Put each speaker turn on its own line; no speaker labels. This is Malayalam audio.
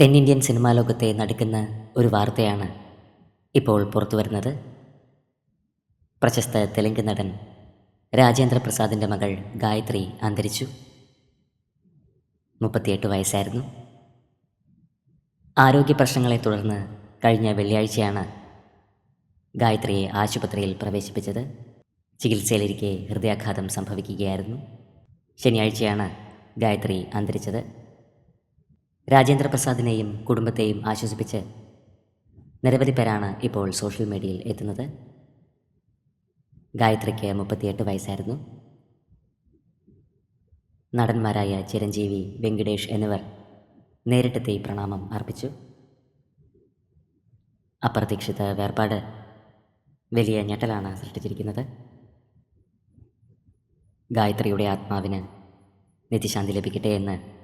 തെന്നിന്ത്യൻ സിനിമാ ലോകത്തെ നടുക്കുന്ന ഒരു വാർത്തയാണ് ഇപ്പോൾ പുറത്തു വരുന്നത്. പ്രശസ്ത തെലുങ്ക് നടൻ രാജേന്ദ്ര പ്രസാദിന്റെ മകൾ ഗായത്രി അന്തരിച്ചു. മുപ്പത്തിയെട്ട് വയസ്സായിരുന്നു. ആരോഗ്യ പ്രശ്നങ്ങളെ തുടർന്ന് കഴിഞ്ഞ വെള്ളിയാഴ്ചയാണ് ഗായത്രിയെ ആശുപത്രിയിൽ പ്രവേശിപ്പിച്ചത്. ചികിത്സയിലിരിക്കെ ഹൃദയാഘാതം സംഭവിക്കുകയായിരുന്നു. ശനിയാഴ്ചയാണ് ഗായത്രി അന്തരിച്ചത്. രാജേന്ദ്ര പ്രസാദിനെയും കുടുംബത്തെയും ആശ്വസിപ്പിച്ച് നിരവധി പേരാണ് ഇപ്പോൾ സോഷ്യൽ മീഡിയയിൽ എത്തുന്നത്. ഗായത്രിക്ക് മുപ്പത്തിയെട്ട് വയസ്സായിരുന്നു. നടന്മാരായ ചിരഞ്ജീവി വെങ്കിടേഷ് എന്നിവർ നേരിട്ടെത്തി പ്രണാമം അർപ്പിച്ചു. അപ്രതീക്ഷിത വേർപാട് വലിയ ഞെട്ടലാണ് സൃഷ്ടിച്ചിരിക്കുന്നത്. ഗായത്രിയുടെ ആത്മാവിന് നിത്യശാന്തി ലഭിക്കട്ടെ എന്ന്